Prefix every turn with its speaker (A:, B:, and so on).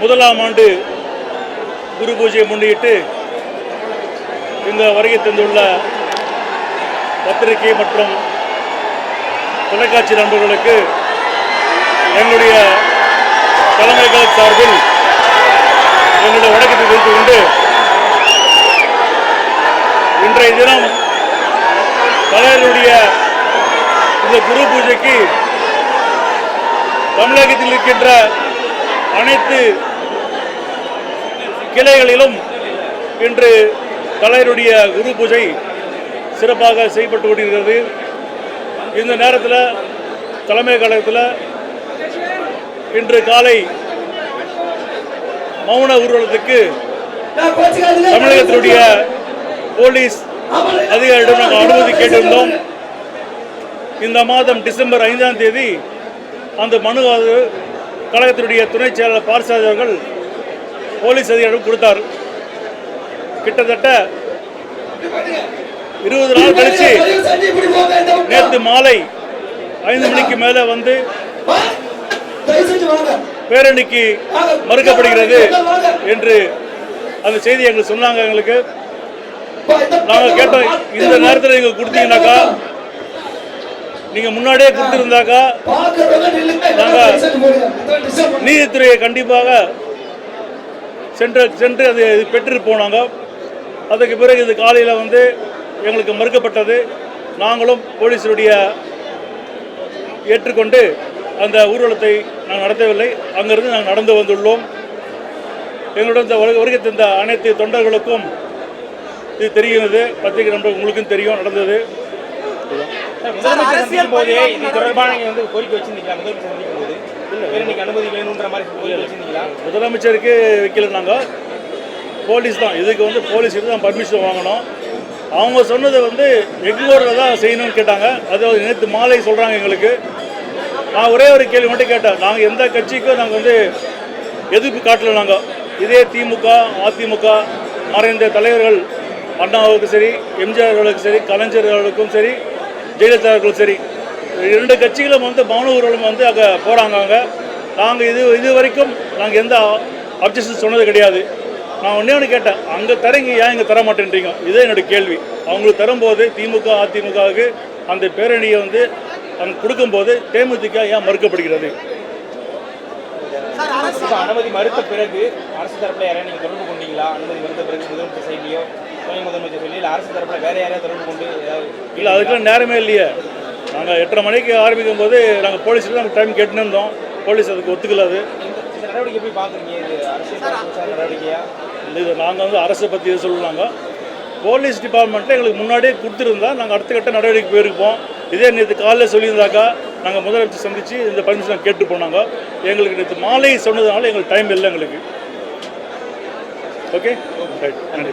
A: முதலாம் ஆண்டு குரு பூஜையை முன்னிட்டு இங்கு வருகை தந்துள்ள பத்திரிகை மற்றும் தொலைக்காட்சி நண்பர்களுக்கு எங்களுடைய தலைமைகள் சார்பில் எங்களுடைய வணக்கத்தை தெரிவித்துக் கொண்டு இன்றைய தினம் தலைவருடைய இந்த குரு பூஜைக்கு தமிழகத்தில் இருக்கின்ற அனைத்து கிளைகளிலும் இன்று தலைவருடைய குரு பூஜை சிறப்பாக செய்யப்பட்டு கொண்டிருக்கிறது. இந்த நேரத்தில் தலைமை கழகத்தில் இன்று காலை மௌன ஊர்வலத்துக்கு தமிழகத்தினுடைய போலீஸ் அதிகாரியிடம் நாங்கள் அனுமதி கேட்டிருந்தோம். இந்த மாதம் டிசம்பர் ஐந்தாம் தேதி அந்த மனு கழகத்தினுடைய துணைச் செயலாளர் பார்சாதி அவர்கள் போலீஸ் அதிகாரிடம் கொடுத்தார். கிட்டத்தட்ட இருபது நாள் கழிச்சு நேற்று மாலை ஐந்து மணிக்கு மேலே வந்து பேரணிக்கு மறுக்கப்படுகிறது என்று அந்த செய்தி எங்களுக்கு சொன்னாங்க எங்களுக்கு. நாங்கள் கேட்டோம் இந்த நேரத்தில் நீங்கள் கொடுத்தீங்கன்னாக்கா நீங்கள் முன்னாடியே கொடுத்துருந்தாக்கா நீதித்துறையை கண்டிப்பாக சென்று சென்று அது பெற்று போனாங்க. அதுக்கு பிறகு இது காலையில் வந்து எங்களுக்கு மறுக்கப்பட்டது. நாங்களும் போலீஸருடைய ஏற்றுக்கொண்டு அந்த ஊர்வலத்தை நாங்கள் நடத்தவில்லை. அங்கிருந்து நாங்கள் நடந்து வந்துள்ளோம். எங்களுடன் இந்த வருகை தந்த அனைத்து தொண்டர்களுக்கும் இது தெரிகிறது. பத்திரிகை நண்பர்கள் உங்களுக்கும் தெரியும் நடந்தது.
B: முதலமைச்சர் சந்திக்கும் போதே இது தொடர்பான வந்து கோரிக்கை வச்சிருந்தீங்களா? முதலமைச்சர் சந்திக்கும் போது? பேரணிக்கு அனுமதி வேணுன்ற மாதிரி கோரிக்கை வச்சிருந்தீங்களா?
A: முதலமைச்சருக்கு வைக்கல நாங்கள் போலீஸ் தான். இதுக்கு வந்து போலீஸ் கிட்ட தான் பர்மிஷன் வாங்கணும். அவங்க சொன்னது வந்து எங்களோரில் தான் செய்யணும்னு கேட்டாங்க. அது நேற்று மாலை சொல்கிறாங்க எங்களுக்கு. நான் ஒரே ஒரு கேள்வி மட்டும் கேட்டேன். நாங்கள் எந்த கட்சிக்கும் நாங்கள் வந்து எதிர்ப்பு காட்டல நாங்கள் இதே திமுக அதிமுக மறைந்த தலைவர்கள் அண்ணாவுக்கும் சரி எம்ஜிஆர் அவர்களுக்கும் சரி கலைஞர் அவர்களுக்கும் சரி ஜெயலலிதா அவர்களுக்கும் சரி. இரண்டு கட்சிகளும் வந்து மௌன ஊர்வலம் வந்து அங்கே போகிறாங்க அங்கே. நாங்கள் இது இது வரைக்கும் நாங்கள் எந்த அப்ஜெக்ஷன் சொன்னது கிடையாது. நான் ஒன்றே ஒன்று கேட்டேன். அங்கே தரீங்க ஏன் இங்கே தர மாட்டேன்றீங்க? இதே என்னோட கேள்வி. அவங்களுக்கு தரும்போது திமுக அதிமுகவுக்கு அந்த பேரணியை வந்து அங்கே கொடுக்கும்போது தேமுதிக ஏன் மறுக்கப்படுகிறது?
B: அனுமதி மறுத்த பிறகு அரசு தரப்புல யாரையும் நீங்க தொடர்பு கொண்டீங்களா? அனுமதி மறுத்த பிறகு முதலமைச்சர் சைட்லயோ துணை முதலமைச்சர் சொல்லி இல்ல அரசு தரப்புல வேற யாரையா தொடர்பு கொண்டு ஏதாவது
A: இல்லை அதுக்கெல்லாம் நேரமே இல்லையே. நாங்கள் எட்டரை மணிக்கு ஆரம்பிக்கும் போது நாங்கள் போலீஸ்கிட்ட நம்ம டைம் கேட்டுன்னு இருந்தோம் போலீஸ் அதுக்கு ஒத்துக்கல அது.
B: இந்த நடவடிக்கை எப்படி பாக்குறீங்க இது நடவடிக்கையா?
A: இது நாங்கள் வந்து அரசை பற்றி இது சொல்லலாங்க போலீஸ் டிபார்ட்மெண்ட்டில் எங்களுக்கு முன்னாடியே கொடுத்துருந்தா நாங்கள் அடுத்த கட்ட நடவடிக்கை போயிருப்போம். இதே நேற்று காலையில் சொல்லியிருந்தாக்கா நாங்கள் முதலமைச்சர் சந்தித்து இந்த பர்மிஷன் கேட்டு போனாங்க. எங்களுக்கு நேற்று மாலை சொன்னதுனால எங்களுக்கு டைம் இல்லை எங்களுக்கு. ஓகே ரைட் நன்றி.